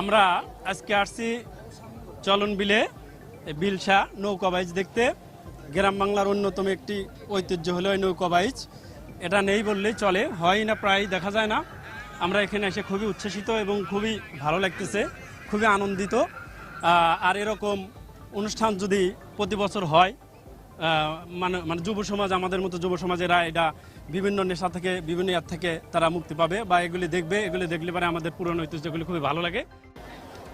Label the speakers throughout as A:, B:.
A: আমরা আজকে আসছি চলন বিলে বিলসা নৌকা বাইচ দেখতে। গ্রাম বাংলার অন্যতম একটি ঐতিহ্য হলো এই নৌকা বাইচ। এটা নেই বললেই চলে, হয় না প্রায় দেখা যায় না। আমরা এখানে এসে খুবই উচ্ছ্বসিত এবং খুবই ভালো লাগতেছে, খুবই আনন্দিত। আর এরকম অনুষ্ঠান যদি প্রতি বছর হয় মানে মানে যুব সমাজ, আমাদের মতো যুব সমাজেরা এটা বিভিন্ন নেশা থেকে, বিভিন্ন ইয়ার থেকে তারা মুক্তি পাবে বা এগুলি দেখবে। এগুলি দেখলে পরে আমাদের পুরনো ঐতিহ্যগুলি খুবই ভালো লাগে।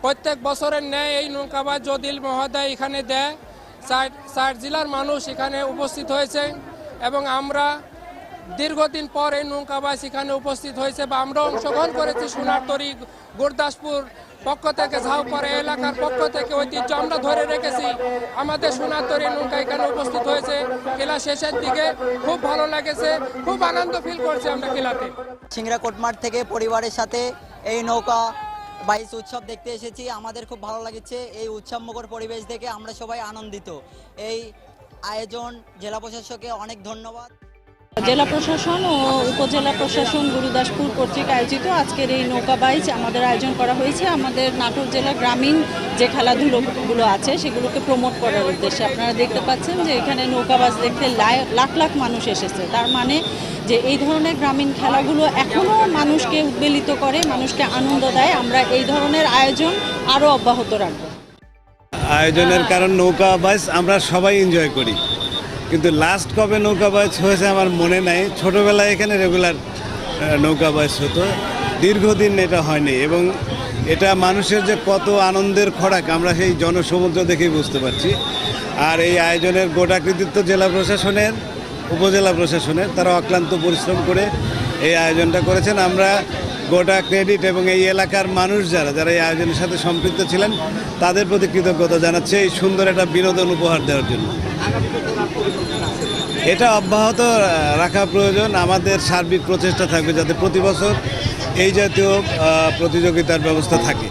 B: প্রত্যেক বছরের ন্যায় এই নৌকাবাজ জদিল মহোদয় এখানে দেয়। চার জেলার মানুষ এখানে উপস্থিত হয়েছে এবং আমরা দীর্ঘদিন পর এই নৌকাবাজ এখানে উপস্থিত হয়েছে বা আমরা অংশগ্রহণ করেছি সোনারতরি, গুরদাসপুর পক্ষ থেকে, ঝাউপাড়া এলাকার পক্ষ থেকে ঐতিহ্য আমরা ধরে রেখেছি। আমাদের সোনারতরি নৌকা এখানে উপস্থিত হয়েছে। খেলা শেষের দিকে খুব ভালো লাগেছে, খুব আনন্দ ফিল করছি আমরা খেলাতে।
C: সিংড়া কোটমাঠ থেকে পরিবারের সাথে এই নৌকা বাইশ উৎসব দেখতে এসেছি, আমাদের খুব ভালো লাগছে। এই উৎসবমুখর পরিবেশ দেখে আমরা সবাই আনন্দিত। এই আয়োজন জেলা প্রশাসককে অনেক ধন্যবাদ।
D: জেলা প্রশাসন ও উপজেলা প্রশাসন গুরুদাসপুর কর্তৃক আয়োজিত আজকের এই নৌকা বাইচ আমাদের আয়োজন করা হয়েছে। আমাদের নাটোর জেলা গ্রামীণ যে খেলাধুলোগুলো আছে সেগুলোকে প্রমোট করার উদ্দেশ্যে। আপনারা দেখতে পাচ্ছেন যে এখানে নৌকাবাজ দেখতে লাই- লাখ লাখ মানুষ এসেছে। তার মানে যে এই ধরনের গ্রামীণ খেলাগুলো এখনও মানুষকে উদ্বেলিত করে, মানুষকে আনন্দ দেয়। আমরা এই ধরনের আয়োজন আরও অব্যাহত রাখব।
E: আয়োজনের কারণ নৌকা বাইচ আমরা সবাই এনজয় করি। কিন্তু লাস্ট কবে নৌকা বাইচ হয়েছে আমার মনে নাই। ছোটোবেলায় এখানে রেগুলার নৌকা বাইচ হতো। দীর্ঘদিন এটা হয়নি এবং এটা মানুষের যে কত আনন্দের খোরাক আমরা সেই জনসমুদ্র দেখেই বুঝতে পারছি। আর এই আয়োজনের গোটা কৃতিত্ব জেলা প্রশাসনের, উপজেলা প্রশাসনের। তারা অক্লান্ত পরিশ্রম করে এই আয়োজনটা করেছেন। আমরা গোটা ক্রেডিট এবং এই এলাকার মানুষ যারা যারা এই আয়োজনের সাথে সম্পৃক্ত ছিলেন, তাদের প্রতি কৃতজ্ঞতা জানাচ্ছে এই সুন্দর একটা বিনোদন উপহার দেওয়ার জন্য। এটা অব্যাহত রাখা প্রয়োজন। আমাদের সার্বিক প্রচেষ্টা থাকবে যাতে প্রতি বছর এই জাতীয় প্রতিযোগিতার ব্যবস্থা থাকে।